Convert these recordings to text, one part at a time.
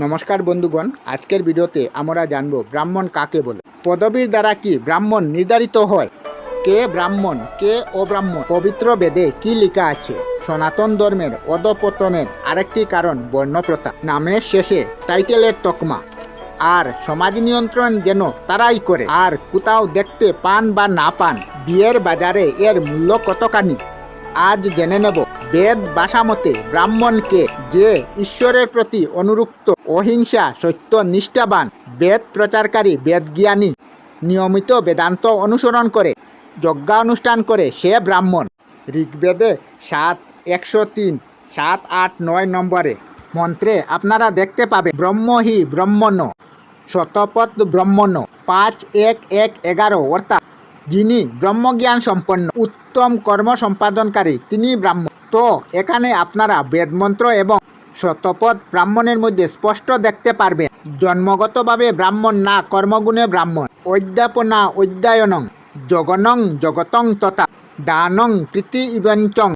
নমস্কার বন্ধুগণ, আজকের ভিডিওতে আমরা জানব ব্রাহ্মণ কাকে বলে। পদবীর দ্বারা কি ব্রাহ্মণ নির্ধারিত হয়? কে ব্রাহ্মণ, কে অব্রাহ্মণ? পবিত্র বেদে কি লেখা আছে? সনাতন ধর্মের অধপতনের আরেকটি কারণ বর্ণপ্রথা। নামের শেষে টাইটেলের তকমা। আর সমাজ নিয়ন্ত্রণ যেন তারাই করে, আর কোথাও দেখতে পান বা না পান, বিয়ের বাজারে এর মূল্য কতখানি? আজ জেনে নেব। বেদ ভাষামতে ব্রাহ্মণকে যে ঈশ্বরের প্রতি অনুরুক্ত অহিংসা, সত্য, নিষ্ঠাবান, বেদ প্রচারকারী বেদজ্ঞানী নিয়মিত বেদান্ত অনুসরণ করে, যজ্ঞানুষ্ঠান করে সে ব্রাহ্মণ। ঋগ্বেদে সাত, একশো তিন, সাত, আট, নয় নম্বরে মন্ত্রে আপনারা দেখতে পাবেন ব্রহ্মহি ব্রহ্মণ, শতপথ ব্রহ্মণ, পাঁচ, এক এক, এগারো, অর্থাৎ যিনি ব্রহ্মজ্ঞান সম্পন্ন, উত্তম কর্ম সম্পাদনকারী, তিনি ব্রাহ্মণ তো এখানে আপনারা বেদমন্ত্র এবং শতপথ ব্রাহ্মণের মধ্যে স্পষ্ট দেখতে পারবেন। জন্মগতভাবে ব্রাহ্মণ না কর্মগুণে ব্রাহ্মণ। অধ্যাপনা অধ্যায়নং জগনং জগতং তথা দানং প্রীতি ইবঞ্চং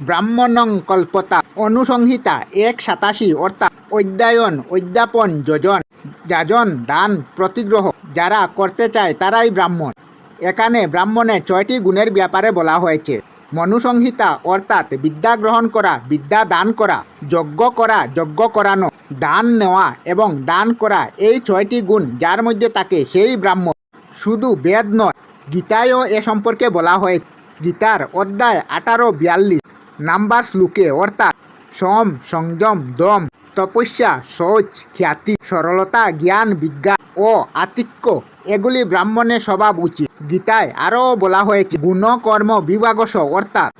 ব্রাহ্মণং কল্পতা অনুসংহিতা এক সাতাশি অর্থাৎ অধ্যায়ন, অধ্যাপন, যোজন, যাজন, দান, প্রতিগ্রহ যারা করতে চায় তারাই ব্রাহ্মণ। এখানে ব্রাহ্মণের ছয়টি গুণের ব্যাপারে বলা হয়েছে। মনুসংহিতা অর্থাৎ বিদ্যা গ্রহণ করা, বিদ্যা দান করা, যজ্ঞ করা, যজ্ঞ করানো, দান নেওয়া এবং দান করা এই ছয়টি গুণ যার মধ্যে থাকে সেই ব্রাহ্মণ শুধু বেদ নয়, গীতায়ও এ সম্পর্কে বলা হয়। গীতার অধ্যায় আঠারো বিয়াল্লিশ, নাম্বার শ্লোকে অর্থাৎ সম, সংযম, দম, তপস্যা, শৌচ, খ্যাতি, সরলতা, জ্ঞান, বিজ্ঞান ও আতিক্য। এগুলি ব্রাহ্মণের স্বভাব উচিত। গীতায় আরও বলা হয়েছে গুণ কর্ম বিভাগস, অর্থাৎ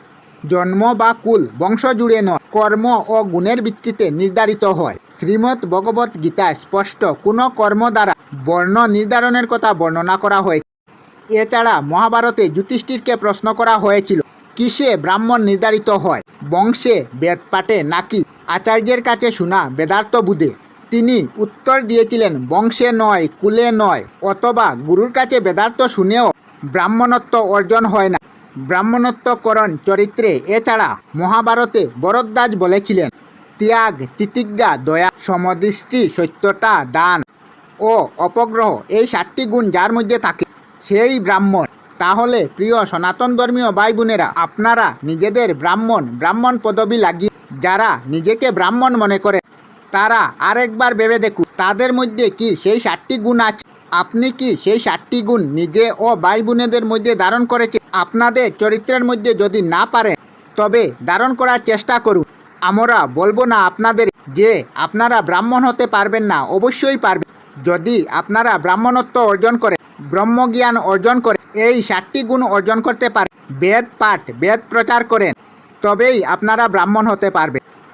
জন্ম বা কুল বংশ জুড়ে নয়, কর্ম ও গুণের ভিত্তিতে নির্ধারিত হয়। শ্রীমৎ ভগবত গীতায় স্পষ্ট কোনো কর্ম দ্বারা বর্ণ নির্ধারণের কথা বর্ণনা করা হয়েছে। এছাড়া মহাভারতে যুধিষ্ঠিরকে প্রশ্ন করা হয়েছিল, কিসে ব্রাহ্মণ নির্ধারিত হয়? বংশে বেদ পাঠে নাকি আচার্যের কাছে শোনা বেদার্থ বুধে? তিনি উত্তর দিয়েছিলেন, বংশে নয়, কুলে নয়, অথবা গুরুর কাছে বেদার্থ শুনেও ব্রাহ্মণত্ব অর্জন হয় না। ব্রাহ্মণত্বকরণ চরিত্রে এছাড়া মহাভারতে বরদ্দাস বলেছিলেন, ত্যাগ, তিতিজ্ঞা, দয়া, সমদৃষ্টি, সত্যতা, দান ও অপগ্রহ এই সাতটি গুণ যার মধ্যে থাকে, সেই ব্রাহ্মণ। তাহলে প্রিয় সনাতন ধর্মীয় ভাই বোনেরা আপনারা নিজেদের ব্রাহ্মণ ব্রাহ্মণ পদবি লাগিয়ে, যারা নিজেকে ব্রাহ্মণ মনে করে তারা আরেকবার ভেবে দেখুন তাদের মধ্যে কি সেই সাতটি গুণ আছে? আপনি কি সেই সাতটি গুণ নিজে ও ভাই বোনেদের মধ্যে ধারণ করেছে? আপনাদের চরিত্রের মধ্যে যদি না পারেন, তবে ধারণ করার চেষ্টা করুন। আমরা বলব না আপনাদের যে আপনারা ব্রাহ্মণ হতে পারবেন না, অবশ্যই পারবেন। যদি আপনারা ব্রাহ্মণত্ব অর্জন করে, ব্রহ্মজ্ঞান অর্জন করে, এই সাতটি গুণ অর্জন করতে পারেন, বেদ পাঠ, বেদ প্রচার করেন, তবেই আপনারা ব্রাহ্মণ হতে পারবেন।